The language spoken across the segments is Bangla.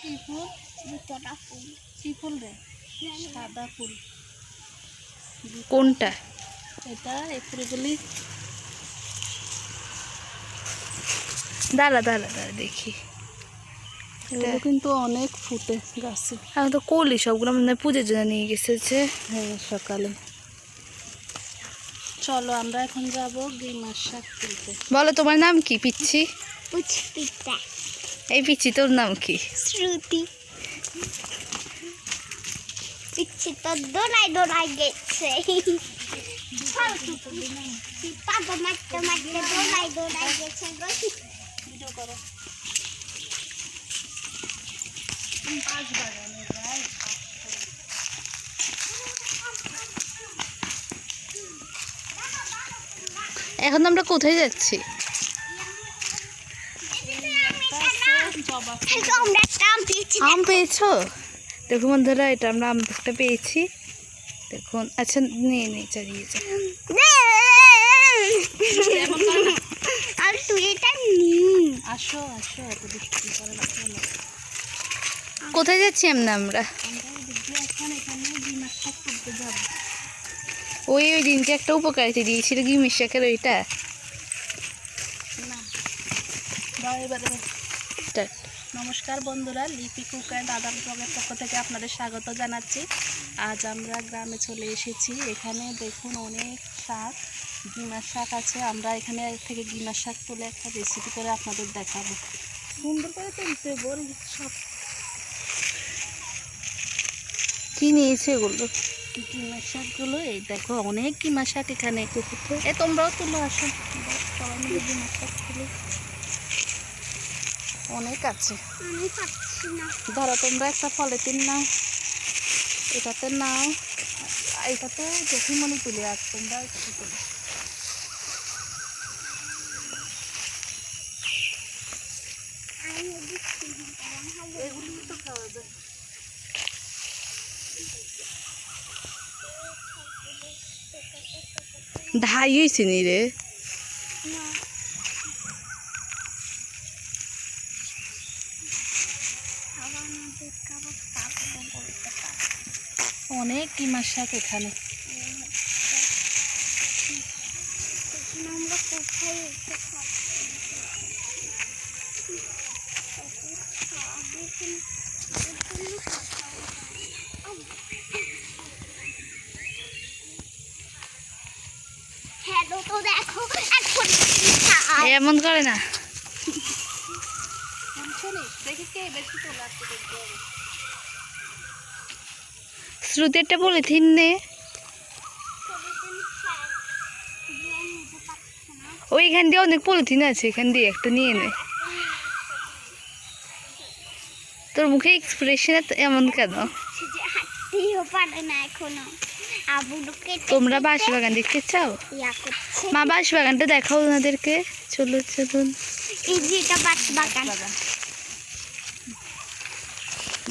কি ফুল দুটোটা ফুল। কি ফুল রে? সাদা ফুল। কোনটা? এটা এই ফুলগুলি দাঁড়া দাঁড়া দাঁড়া দেখি। এগুলো কিন্তু অনেক ফুটে গাছে। আমি তো করলি সবগুলো মানে পুজোর জন্য নিয়ে গেছে যে। হ্যাঁ সকালে। চলো আমরা এখন যাব গিমার শাক তুলতে বলো তোমার নাম কি পিচ্ছি? পুচপিটা এই পিচ্ছি তোর নাম কি? শ্রুতি। পিচ্ছি তো দোনাই দোনাই গেছে। পাগো মারতে মারতে দোলাই দোলাই গেছে গো। ভিডিও করো এখন আমরা কোথায় যাচ্ছি জবা থেকে আমরা একটা আম পেয়েছি? আম পেয়েছ দেখুন বন্ধুরা এটা আমরা আম একটা পেয়েছি। দেখুন আচ্ছা নিয়ে নিয়ে চালিয়ে যা আর তুই এটা নি আসো আসো এত বৃষ্টি করে কোথায় যাচ্ছি আমরা? আমরা ওই ওই দিনকে একটা উপকারিতা দিয়েছিল কি মিশাকের ওইটা। না এবারে. নমস্কার বন্ধুরা লিপি কুক অ্যান্ড আদার ব্লগের পক্ষ থেকে আপনাদের স্বাগত জানাচ্ছি। আজ আমরা গ্রামে চলে এসেছি। এখানে দেখুন অনেক শাক গিমার শাক আছে। আমরা এখানে থেকে গিমার শাক তুলে একটা রেসিপি করে আপনাদের দেখাবো। সুন্দর করে তুলতে বল সব। কি নিয়েছে এগুলো? গিমার শাকগুলো এই দেখো অনেক গিমার শাক এখানে। এ তোমরাও তুলো আসো। সবাই মিলে গিমার শাক তুলো। অনেক আছে। ধরো তোমরা একটা পলিথিন নাও এটাতে নাও এটাতে দেখি মনে তুলে আর তোমরা এগুলো তো খাওয়া যায়। ধাই হয়েছে নি রে না খাবার না দুধ খাবার পাগল বলতে পারে অনেক কিমার শাক এখানে তখন আমরা কোথায় এসে খাব খাব কিন্তু হ্যালো তো দেখো এখন এমন করে না। দেখি কে বেশি তোলা আছে দেখব শ্রুতিরটা পলিথিন নে। ওইখান দিয়ে অনেক পলিথিন আছে এখান দিয়ে একটা নিয়ে নে। তোর মুখে এক্সপ্রেশন এমন কেন? তোমরা বাঁশবাগান দেখতে চাও? মা বাঁশবাগানটা দেখাও ওনাদেরকে। চলো চলুন। এই যে এটা বাস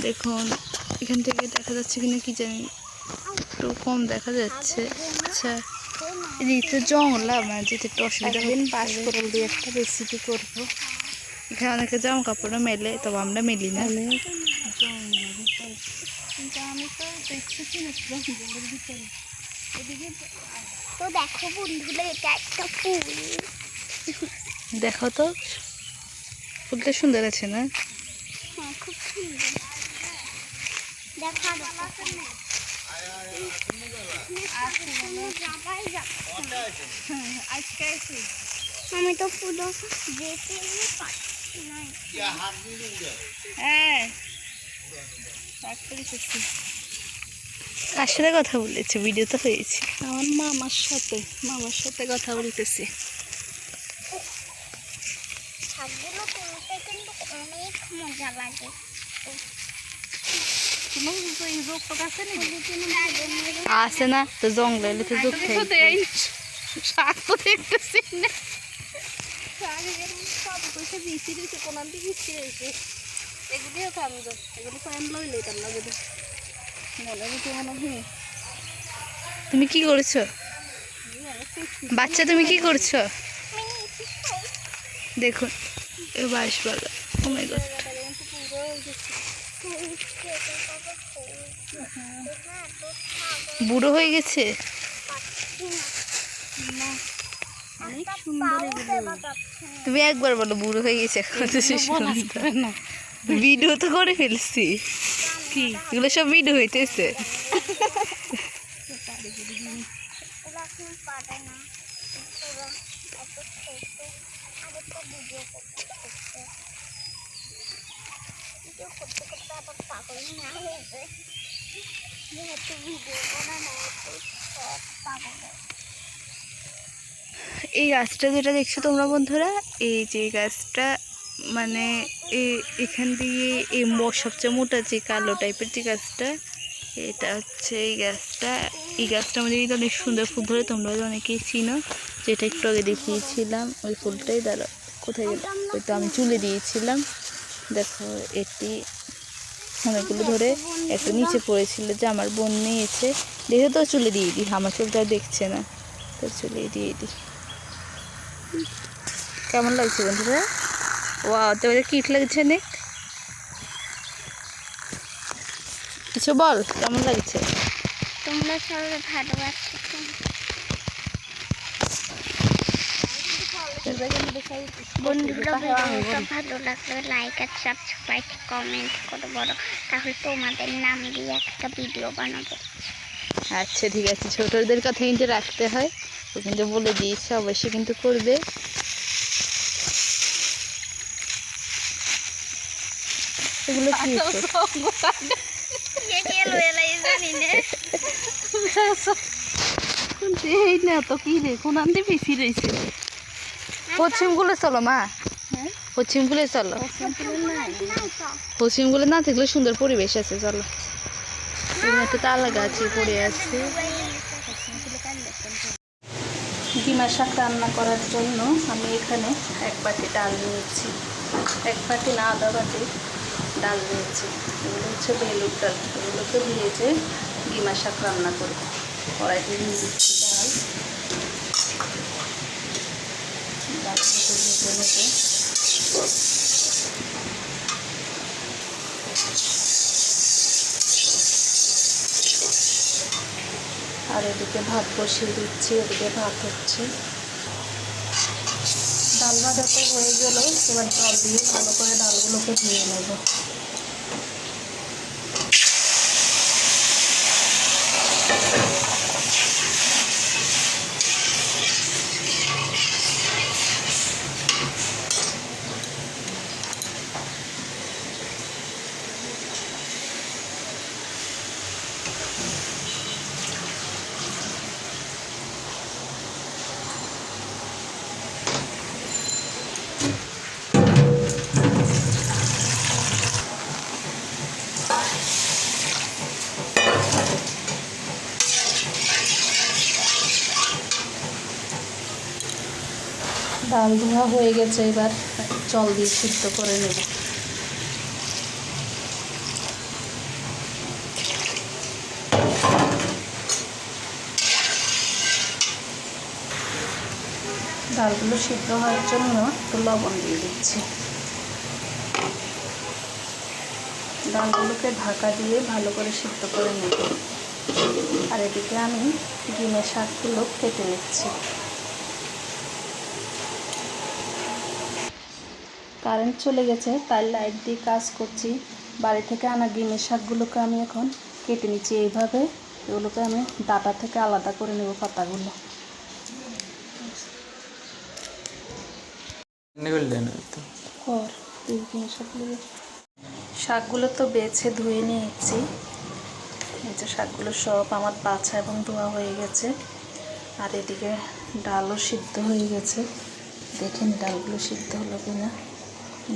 দেখুন। এখান থেকে দেখা যাচ্ছে কিনা কি জানি একটু কম দেখা যাচ্ছে। আচ্ছা এদিকে তো জঙ্গলা মানে যেতে একটু অসুবিধা হচ্ছে। বাস করে দিয়ে একটা রেসিপি করব। এখানে অনেকে জামা কাপড়ও মেলে তবে আমরা মেলি না। অনেক জঙ্গলের আমি তো দেখতেছি না জঙ্গলের ভিতরে এদিকে তো দেখো বন্ধুরা এটা একটা ফুল। দেখো তো ফুলটা সুন্দর আছে না? হ্যাঁ খুব সুন্দর। দেখো আমি তো পুরো যেতে পারছি না হ্যাঁ। কার সাথে কথা বলেছে? ভিডিও তো হয়েছে। আমার মামার সাথে মামার সাথে কথা বলতেছি। শাকগুলো তুলতে কিন্তু অনেক মজা লাগে। আছে আসে না তো জঙ্গলে তো শাক দেখতেছি না। এগুলিও এগুলো মনে হচ্ছে মনে হয় তুমি কি করছ? বাচ্চা তুমি কি করছ? দেখুন এ বাঁশবাগান ও মাই গড ফুল কেটে কবে ফুল না দুধ খাব বুড়ো হয়ে গেছে। তুমি একবার বলো বুড়ো হয়ে গেছে ভিডিও তো করে ফেলছি। কি? এগুলো সব ভিডিও হইতেছে। করতে করতে আবার পাগল না হয়ে যায়। এই গাছটা যেটা দেখছ তোমরা বন্ধুরা, এই যে গাছটা মানে এখান দিয়ে এই সবচেয়ে মোটা যে কালো টাইপের যে গাছটা, এটা হচ্ছে এই গাছটা। এই গাছটার মধ্যে কিন্তু অনেক সুন্দর ফুল ধরে, তোমরা অনেকেই চিনো। যেটা একটু আগে দেখিয়েছিলাম, ওই ফুলটাই দাঁড়া কোথায় গেল? ওই তো আমি চুলে দিয়েছিলাম। দেখো, এটি অনেকগুলো ধরে একটা নিচে পড়েছিল যে আমার বোন নিয়েছে। দেখে তো চলে দিয়ে দিই, আমার চুলটা দেখছে না। তো চলে দিয়ে দিই। কেমন লাগছে বন্ধুরা ও তোমাদের কিট লাগছে নে কিছু বল, কেমন লাগছে? তোমরা সবাই ভালো তো? বন্ধুরা ভিডিওটা ভালো লাগলে লাইক আর সাবস্ক্রাইব কমেন্ট করে বলো তাহলে তোমাদের নাম দিয়ে একটা ভিডিও বানাবো। আচ্ছা ঠিক আছে। ছোটদের কথা কিন্তু রাখতে হয়। ও কিন্তু বলে দিয়েছে অবশ্যই কিন্তু করবে। এগুলো কি এই না। তো কি রে? কোন আনতে বেশি রয়েছে? পশ্চিমগুলো চলো মা। হ্যাঁ? পশ্চিমগুলো চলো। পশ্চিমগুলো না থাকলে সুন্দর পরিবেশ আছে চলো। তালা গাছ পড়ে আছে। ডিমা শাক রান্না করার জন্য আমি এখানে এক বাটি ডাল নিয়েছি। এক বাটি না আধা বাটি ডাল নিয়েছি। এগুলো হচ্ছে বেলুর ডাল। এগুলোকে ভেজে ডিমা শাক রান্না করি কড়াইতে দিয়ে আর এদিকে ভাত বসিয়ে দিচ্ছি, এদিকে ভাত হচ্ছে। ডাল ভাজা তো হয়ে গেল, এবার জল দিয়ে ভালো করে ডালগুলোকে ধুয়ে নেব। ডাল ধোয়া হয়ে গেছে, এবার জল দিয়ে সিদ্ধ করে নেব। ডালগুলো সিদ্ধ হওয়ার জন্য একটু লবণ দিয়ে দিচ্ছি। ডালগুলোকে ঢাকা দিয়ে ভালো করে সিদ্ধ করে নেব। আর এদিকে আমি ডিমের শাকগুলো কেটে নিচ্ছি। কারেন্ট চলে গেছে তাই লাইট দিয়ে কাজ করছি। বাড়ি থেকে আনা ডিমের শাকগুলোকে আমি এখন কেটে নিচ্ছি এইভাবে। এগুলোকে আমি ডাটা থেকে আলাদা করে নেব পাতাগুলো। শাকগুলো তো বেছে ধুয়ে নিয়েছি। এই যে শাকগুলো সব আমার বাছা এবং ধোয়া হয়ে গেছে। আর এদিকে ডালও সিদ্ধ হয়ে গেছে। দেখেন ডালগুলো সিদ্ধ হলো কিনা।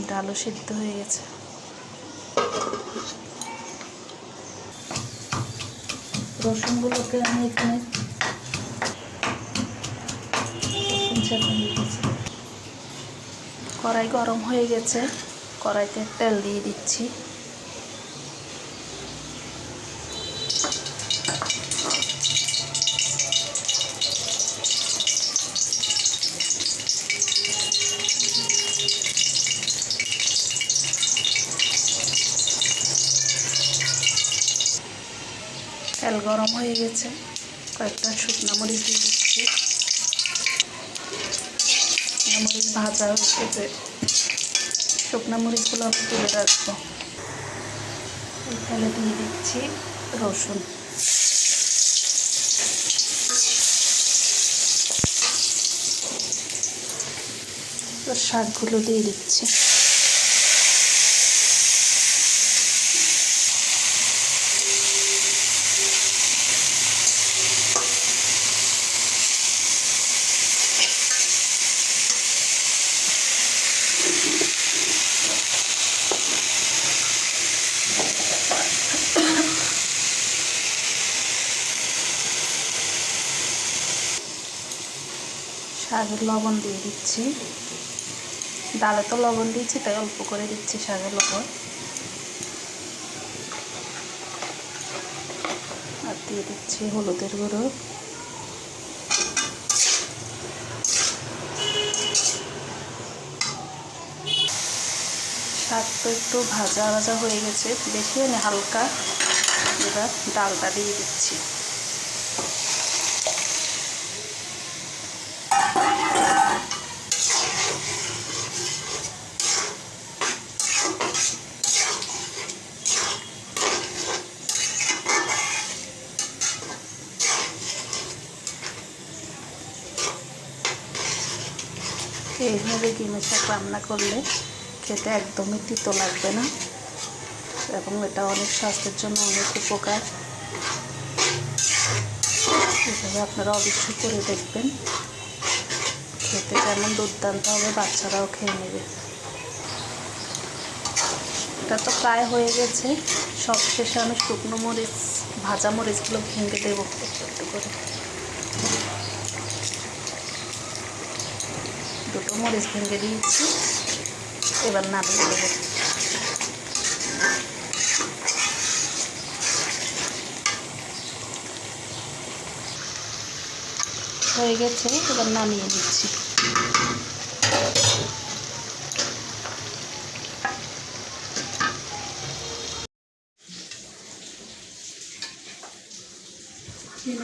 ডালও সিদ্ধ হয়ে গেছে। রসুনগুলোকে আমি এখানে রসুন কড়াই গরম হয়ে গেছে। কড়াইতে তেল দিয়ে দিচ্ছি। তেল গরম হয়ে গেছে। কয়েকটা শুকনো মরিচ দিয়ে দিচ্ছি। মরিচ ভাজা হচ্ছে শুকনো মরিচগুলো আমি তুলে রাখব। তেলে দিয়ে দিচ্ছি রসুন। শাকগুলো দিয়ে দিচ্ছি। শাকের লবণ দিয়ে দিচ্ছি। ডালে তো লবণ দিয়েছি, তাই অল্প করে দিচ্ছি শাকের লবণ। আর দিয়ে দিচ্ছি হলুদের গুঁড়ো। শাক তো একটু ভাজা ভাজা হয়ে গেছে, বেশি না হালকা। এবার ডালটা দিয়ে দিচ্ছি। এইভাবে ডিমের শাক রান্না করলে খেতে একদমই তিতো লাগবে না। এবং এটা অনেক স্বাস্থ্যের জন্য অনেক উপকার। এভাবে আপনারা অবশ্যই করে দেখবেন। খেতে যেমন দুর্দান্ত হবে, বাচ্চারাও খেয়ে নেবে। এটা তো প্রায় হয়ে গেছে। সব শেষে আমি শুকনো মরিচ, ভাজা মরিচগুলো ভেঙে দেবো। একটু একটু করে। দুটো মরিচ ভেঙে দিয়েছি। এবার নামিয়ে দেবো হয়ে গেছে, এবার নামিয়ে দিচ্ছি।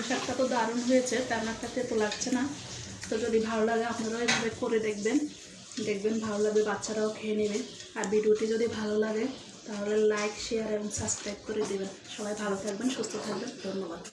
শাকটা তো দারুণ হয়েছে তেমন একটা তেতো লাগছে না। তো যদি ভালো লাগে আপনারাও এভাবে করে দেখবেন। দেখবেন ভালো লাগবে, বাচ্চারাও খেয়ে নেবে। আর ভিডিওটি যদি ভালো লাগে, তাহলে লাইক শেয়ার এবং সাবস্ক্রাইব করে দেবেন। সবাই ভালো থাকবেন, সুস্থ থাকবেন। ধন্যবাদ।